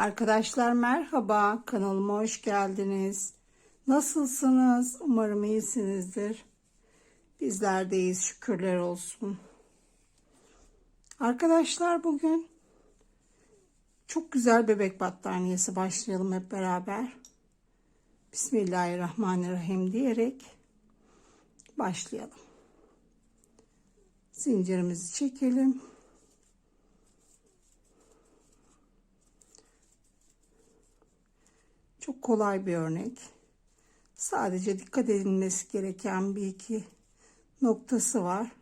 Arkadaşlar merhaba, kanalıma hoş geldiniz. Nasılsınız? Umarım iyisinizdir. Bizler de iyiyiz, şükürler olsun. Arkadaşlar bugün çok güzel bebek battaniyesi başlayalım hep beraber. Bismillahirrahmanirrahim diyerek başlayalım. Zincirimizi çekelim. Çok kolay bir örnek. Sadece dikkat edilmesi gereken bir iki noktası var.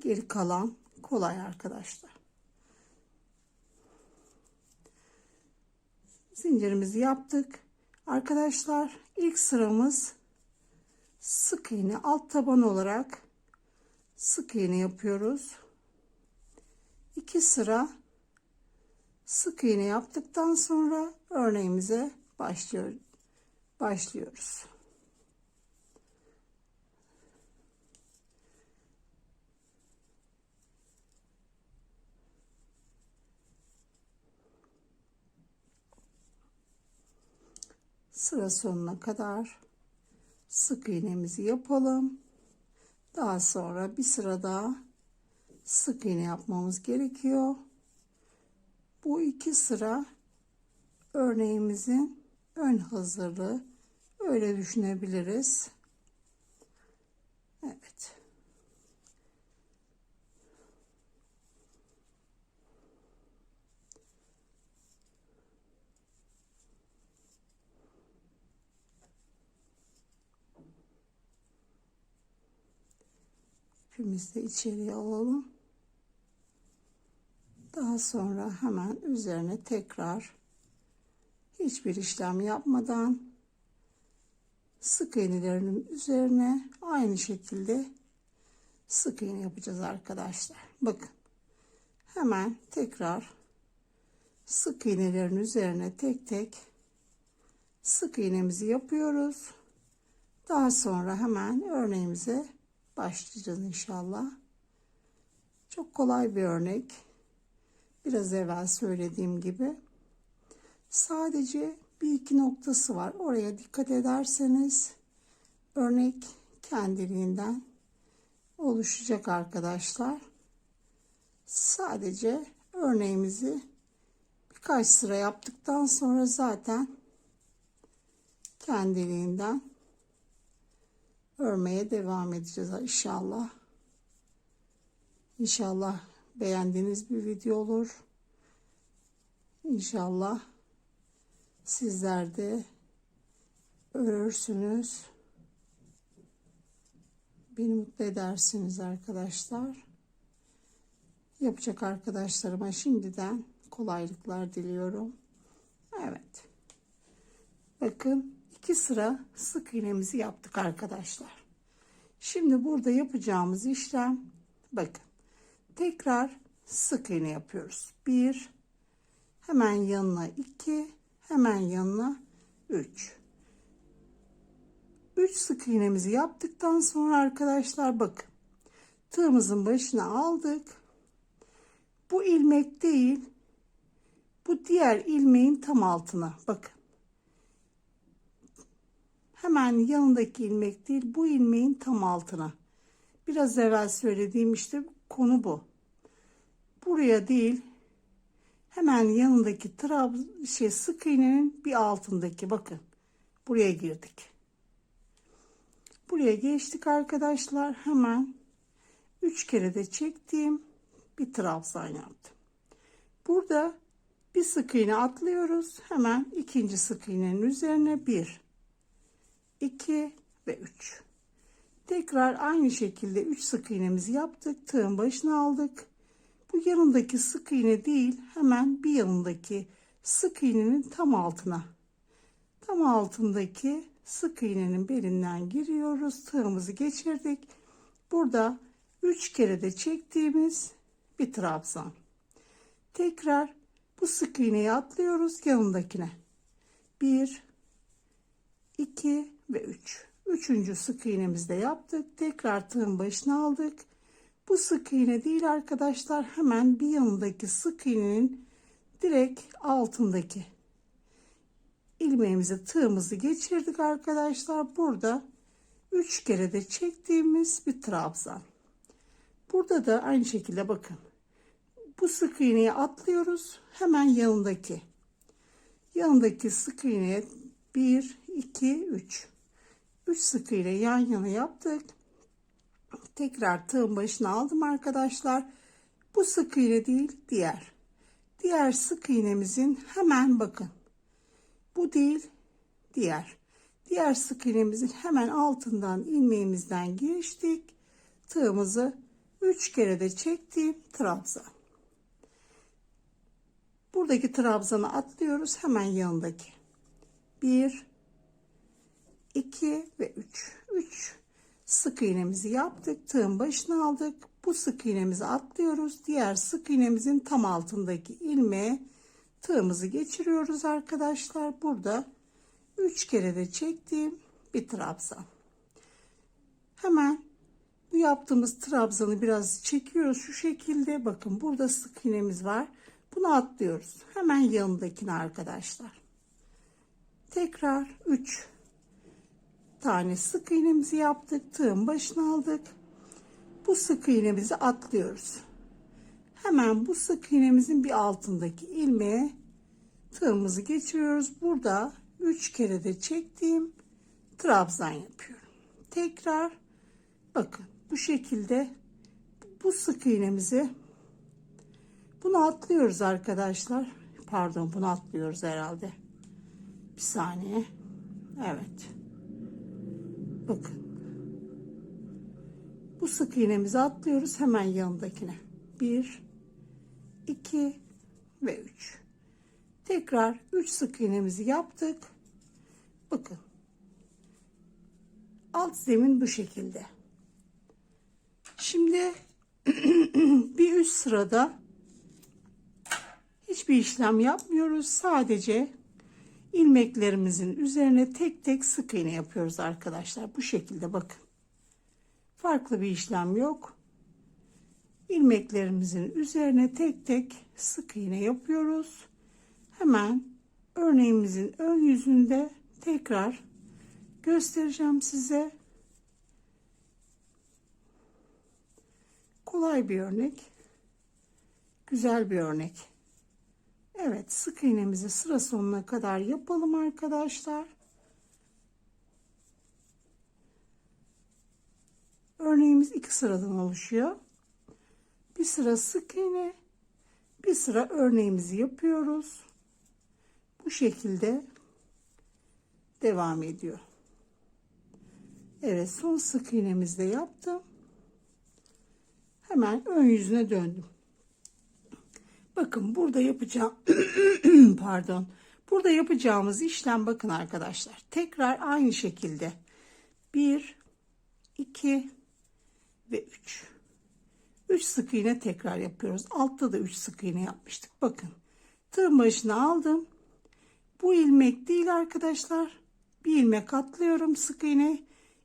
Geri kalan kolay arkadaşlar. Zincirimizi yaptık. Arkadaşlar ilk sıramız sık iğne alt taban olarak sık iğne yapıyoruz. İki sıra sık iğne yaptıktan sonra örneğimize başlıyor, başlıyoruz. Sıra sonuna kadar sık iğnemizi yapalım. Daha sonra bir sıra daha sık iğne yapmamız gerekiyor. Bu iki sıra örneğimizin ön hazırlığı. Öyle düşünebiliriz. Evet. İpimizi de içeriye alalım. Daha sonra hemen üzerine tekrar hiçbir işlem yapmadan sık iğnelerinin üzerine aynı şekilde sık iğne yapacağız arkadaşlar. Bakın hemen tekrar sık iğnelerin üzerine tek tek sık iğnemizi yapıyoruz. Daha sonra hemen örneğimize başlayacağız inşallah. Çok kolay bir örnek. Biraz evvel söylediğim gibi. Sadece bir iki noktası var. Oraya dikkat ederseniz örnek kendiliğinden oluşacak arkadaşlar. Sadece örneğimizi birkaç sıra yaptıktan sonra zaten kendiliğinden örmeye devam edeceğiz inşallah. İnşallah beğendiğiniz bir video olur. İnşallah sizler de örürsünüz. Beni mutlu edersiniz arkadaşlar. Yapacak arkadaşlarıma şimdiden kolaylıklar diliyorum. Evet. Bakın iki sıra sık iğnemizi yaptık arkadaşlar. Şimdi burada yapacağımız işlem bakın. Tekrar sık iğne yapıyoruz. Bir, hemen yanına iki, hemen yanına üç. Üç sık iğnemizi yaptıktan sonra arkadaşlar bakın. Tığımızın başına aldık. Bu ilmek değil. Bu diğer ilmeğin tam altına bakın. Hemen yanındaki ilmek değil bu ilmeğin tam altına. Biraz evvel söylediğim işte konu bu. Buraya değil hemen yanındaki trab şey sık iğnenin bir altındaki bakın. Buraya girdik. Buraya geçtik arkadaşlar. Hemen 3 kere de çektiğim bir trabzan yaptım. Burada bir sık iğne atlıyoruz. Hemen ikinci sık iğnenin üzerine 1 2 ve 3. Tekrar aynı şekilde 3 sık iğnemizi yaptık. Tığın başına aldık. Bu yanındaki sık iğne değil hemen bir yanındaki sık iğnenin tam altına. Tam altındaki sık iğnenin belinden giriyoruz. Tığımızı geçirdik. Burada 3 kere de çektiğimiz bir trabzan. Tekrar bu sık iğneyi atlıyoruz yanındakine. 1 2 ve 3. Üçüncü sık iğnemizi de yaptık. Tekrar tığın başına aldık. Bu sık iğne değil arkadaşlar. Hemen bir yanındaki sık iğnenin direkt altındaki ilmeğimizi tığımızı geçirdik arkadaşlar. Burada 3 kere de çektiğimiz bir trabzan. Burada da aynı şekilde bakın. Bu sık iğneyi atlıyoruz. Hemen yanındaki. Yanındaki sık iğneye 1, 2, 3. 3 sık iğne yan yana yaptık. Tekrar tığın başına aldım arkadaşlar. Bu sık iğne değil diğer. Diğer sık iğnemizin hemen bakın. Bu değil diğer. Diğer sık iğnemizin hemen altından ilmeğimizden geçtik. Tığımızı 3 kere de çektiğim trabzan. Buradaki trabzanı atlıyoruz hemen yanındaki. 1 2 ve 3. 3 sık iğnemizi yaptık. Tığın başına aldık. Bu sık iğnemizi atlıyoruz. Diğer sık iğnemizin tam altındaki ilmeğe tığımızı geçiriyoruz arkadaşlar. Burada 3 kere de çektiğim bir trabzan. Hemen bu yaptığımız trabzanı biraz çekiyoruz şu şekilde. Bakın burada sık iğnemiz var. Bunu atlıyoruz. Hemen yanındakine arkadaşlar. Tekrar 3 tane sık iğnemizi yaptık. Tığın başına aldık. Bu sık iğnemizi atlıyoruz. Hemen bu sık iğnemizin bir altındaki ilmeğe tığımızı geçiriyoruz. Burada 3 kere de çektiğim trabzan yapıyorum. Tekrar bakın bu şekilde bu sık iğnemizi bunu atlıyoruz arkadaşlar. Pardon bunu atlıyoruz herhalde. Bir saniye. Evet. Bakın. Bu sık iğnemizi atlıyoruz hemen yanındakine. 1 2 ve 3. Tekrar 3 sık iğnemizi yaptık. Bakın. Alt zemin bu şekilde. Şimdi bir üst sırada hiçbir işlem yapmıyoruz. Sadece ilmeklerimizin üzerine tek tek sık iğne yapıyoruz arkadaşlar. Bu şekilde bakın. Farklı bir işlem yok. İlmeklerimizin üzerine tek tek sık iğne yapıyoruz. Hemen örneğimizin ön yüzünde tekrar göstereceğim size. Kolay bir örnek. Güzel bir örnek. Evet sık iğnemizi sıra sonuna kadar yapalım arkadaşlar. Örneğimiz iki sıradan oluşuyor. Bir sıra sık iğne, bir sıra örneğimizi yapıyoruz. Bu şekilde devam ediyor. Evet son sık iğnemizi de yaptım. Hemen ön yüzüne döndüm. Bakın burada yapacağım pardon. Burada yapacağımız işlem bakın arkadaşlar. Tekrar aynı şekilde 1 2 ve 3. 3 sık iğne tekrar yapıyoruz. Altta da 3 sık iğne yapmıştık. Bakın. Tığın başına aldım. Bu ilmek değil arkadaşlar. Bir ilmek atlıyorum sık iğne.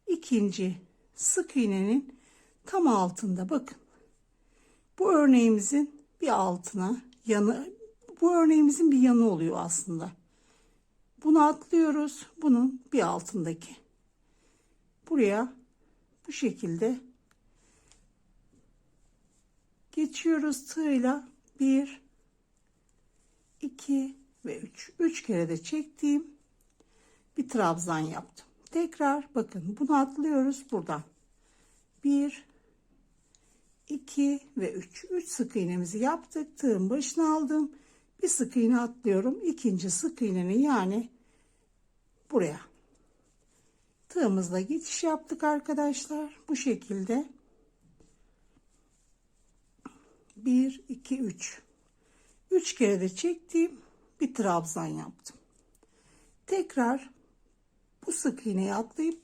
İkinci sık iğnenin tam altında bakın. Bu örneğimizin bir altına yanı bu örneğimizin bir yanı oluyor aslında. Bunu atlıyoruz. Bunun bir altındaki. Buraya bu şekilde geçiyoruz tığla 1 2 ve 3 3 kere de çektiğim bir trabzan yaptım tekrar bakın bunu atlıyoruz buradan 1 2 ve 3 3 sık iğnemizi yaptık. Tığın başına aldım. Bir sık iğne atlıyorum. İkinci sık iğnenin yani buraya. Tığımızla geçiş yaptık arkadaşlar. Bu şekilde. 1 2 3 3 kere de çektiğim bir trabzan yaptım. Tekrar bu sık iğneyi atlayıp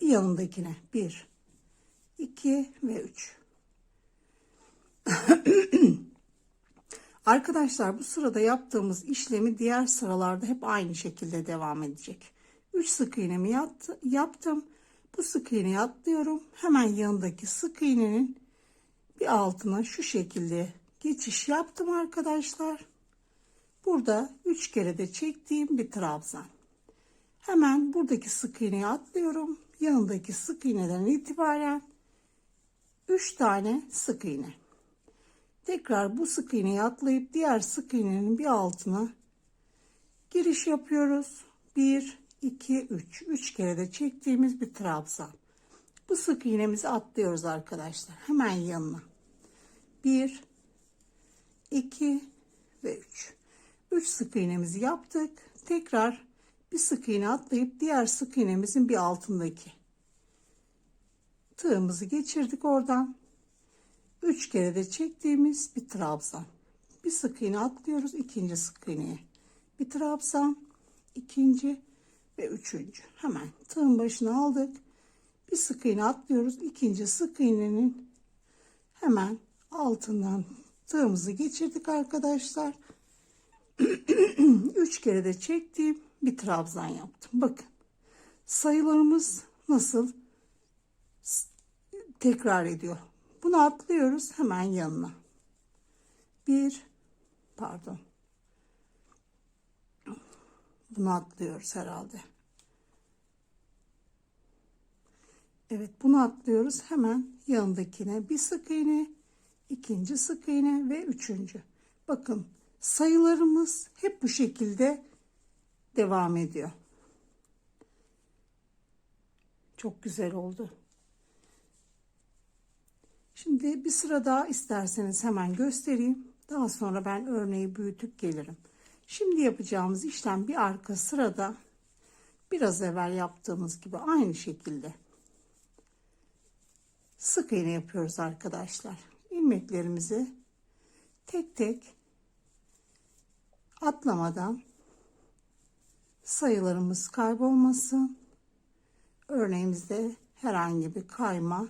bir yanındakine. 1 2 ve 3 Arkadaşlar bu sırada yaptığımız işlemi diğer sıralarda hep aynı şekilde devam edecek. 3 sık iğnemi yattı, yaptım. Bu sık iğneyi atlıyorum. Hemen yanındaki sık iğnenin bir altına şu şekilde geçiş yaptım arkadaşlar. Burada 3 kere de çektiğim bir trabzan. Hemen buradaki sık iğneyi atlıyorum. Yanındaki sık iğneden itibaren 3 tane sık iğne. Tekrar bu sık iğneyi atlayıp diğer sık iğnenin bir altına giriş yapıyoruz. 1, 2, 3. 3 kere de çektiğimiz bir trabzan. Bu sık iğnemizi atlıyoruz arkadaşlar. Hemen yanına. 1, 2 ve 3. 3 sık iğnemizi yaptık. Tekrar bir sık iğne atlayıp diğer sık iğnemizin bir altındaki tığımızı geçirdik oradan. 3 kere de çektiğimiz bir trabzan. Bir sık iğne atlıyoruz ikinci sık iğneye. Bir trabzan, ikinci ve üçüncü. Hemen tığın başına aldık. Bir sık iğne atlıyoruz. ikinci sık iğnenin hemen altından tığımızı geçirdik arkadaşlar. 3 kere de çektiğim bir trabzan yaptım. Bakın sayılarımız nasıl tekrar ediyor. Bunu atlıyoruz hemen yanına. Bir pardon. Bunu atlıyoruz herhalde. Evet bunu atlıyoruz hemen yanındakine bir sık iğne, ikinci sık iğne ve üçüncü. Bakın sayılarımız hep bu şekilde devam ediyor. Çok güzel oldu. Şimdi bir sıra daha isterseniz hemen göstereyim. Daha sonra ben örneği büyütüp gelirim. Şimdi yapacağımız işlem bir arka sırada biraz evvel yaptığımız gibi aynı şekilde sık iğne yapıyoruz arkadaşlar. İlmeklerimizi tek tek atlamadan sayılarımız kaybolmasın. Örneğimizde herhangi bir kayma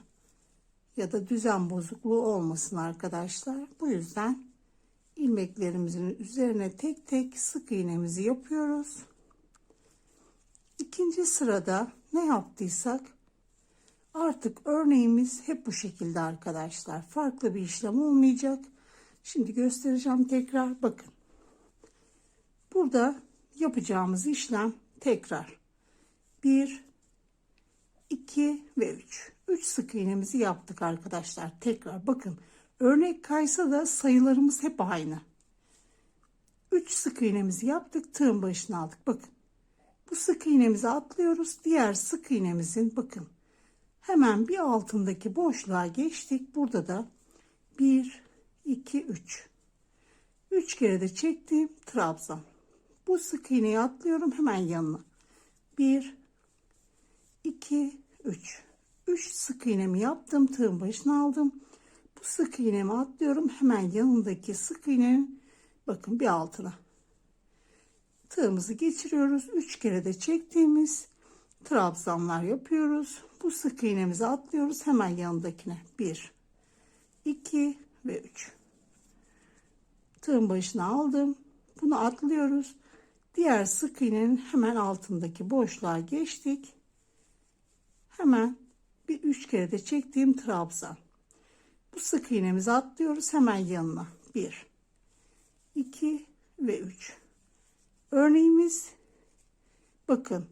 ya da düzen bozukluğu olmasın arkadaşlar. Bu yüzden ilmeklerimizin üzerine tek tek sık iğnemizi yapıyoruz. İkinci sırada ne yaptıysak artık örneğimiz hep bu şekilde arkadaşlar. Farklı bir işlem olmayacak. Şimdi göstereceğim tekrar bakın. Burada yapacağımız işlem tekrar 1 2 ve 3. 3 sık iğnemizi yaptık arkadaşlar. Tekrar bakın. Örnek kaysa da sayılarımız hep aynı. 3 sık iğnemizi yaptık. Tığın başına aldık. Bakın. Bu sık iğnemizi atlıyoruz. Diğer sık iğnemizin bakın. Hemen bir altındaki boşluğa geçtik. Burada da 1 2 3. 3 kere de çektim. Trabzan. Bu sık iğneyi atlıyorum hemen yanına. 1 2 3 3 sık iğnemi yaptım tığın başına aldım. Bu sık iğnemi atlıyorum hemen yanındaki sık iğnenin bakın bir altına. Tığımızı geçiriyoruz 3 kere de çektiğimiz trabzanlar yapıyoruz. Bu sık iğnemizi atlıyoruz hemen yanındakine. 1 2 ve 3 tığın başına aldım bunu atlıyoruz. Diğer sık iğnenin hemen altındaki boşluğa geçtik. Hemen bir üç kere de çektiğim trabzan. Bu sık iğnemizi atlıyoruz hemen yanına. 1 2 ve 3 örneğimiz bakın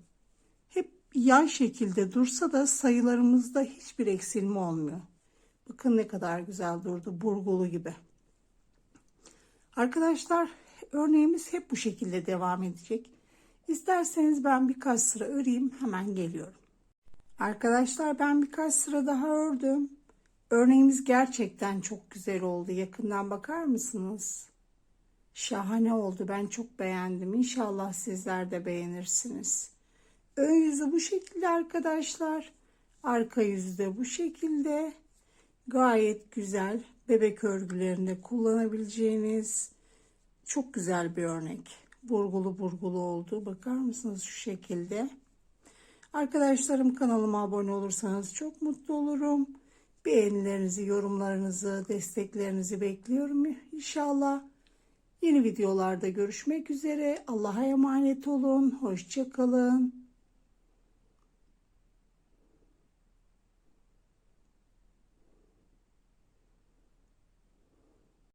hep yan şekilde dursa da sayılarımızda hiçbir eksilme olmuyor. Bakın ne kadar güzel durdu burgulu gibi. Arkadaşlar örneğimiz hep bu şekilde devam edecek. İsterseniz ben birkaç sıra öreyim hemen geliyorum Arkadaşlar ben birkaç sıra daha ördüm. Örneğimiz gerçekten çok güzel oldu. Yakından bakar mısınız? Şahane oldu. Ben çok beğendim. İnşallah sizler de beğenirsiniz. Ön yüzü bu şekilde arkadaşlar. Arka yüzü de bu şekilde. Gayet güzel. Bebek örgülerinde kullanabileceğiniz çok güzel bir örnek. Burgulu burgulu oldu. Bakar mısınız şu şekilde? Arkadaşlarım kanalıma abone olursanız çok mutlu olurum. Beğenilerinizi, yorumlarınızı, desteklerinizi bekliyorum inşallah. Yeni videolarda görüşmek üzere. Allah'a emanet olun. Hoşçakalın.